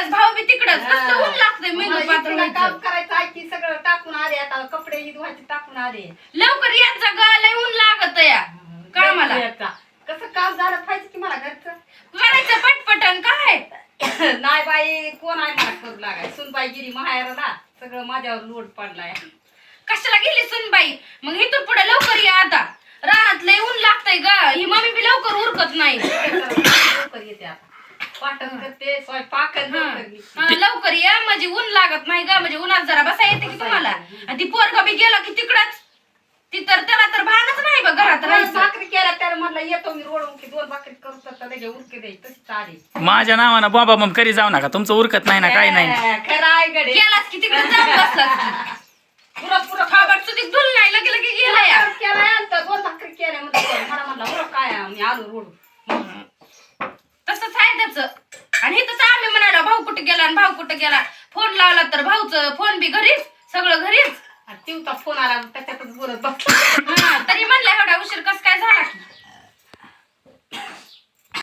तिकडच भाऊ बी तिकडच. कसलं ऊन लागतंय पातळ इतकं काम व्हायचं. करायचं आहे की सगळं टाकून आले आता कपडे ही धुवायचे टाकून आले. लवकर यांचा लय ऊन लागत या कामाला. कसं काम झालं पाहिजे की मला घरचं? करायचं पटपटन काय? नाही बाई कोण आहे मला करू लागाय? सुनबाई गिरी माहेरला. सगळं माझ्यावर लोड पडलाय. कशाला गेली सुनबाई? मग इथून पुढे लवकर या आता. रानात लय ऊन लागतंय ग. ही मम्मी बी लवकर उरकत नाही. लवकर येते आता. वाटण करते स्वयंपाक हा. लवकर. हा, या म्हणजे ऊन लागत नाही ग. म्हणजे उन्हात जरा बसा येते की तुम्हाला. आणि ती पोरगा बी गेला की तिकडच. ती तर त्याला तर भानच नाही बघ घरात राहायचं. भाकरी केल्या तर म्हणलं येतो मी रोड उकी दोन भाकरी करू तर त्याचे उरके द्याय तशी चालेल माझ्या नावानं बाबा मग करी जाऊ नका. तुमचं उरकत नाही ना काही नाही. ए, खरं आहे गडे गेलास की तिकडे जाऊन बसलास की. पुरा पुरा. खाबाट सुधीक धुल नाही लगे लगे गेला या. केलाय आणि दोन भाकरी केल्या म्हणजे मला म्हणलं हो काय आहे? मी आलो रोड तसंच आहे त्याच आणि तसं आम्ही म्हणाला भाऊ कुठे गेला आणि भाऊ कुठं गेला? फोन लावला तर भाऊच फोन बी घरीच सगळं घरीच. आणि तिवचा फोन आला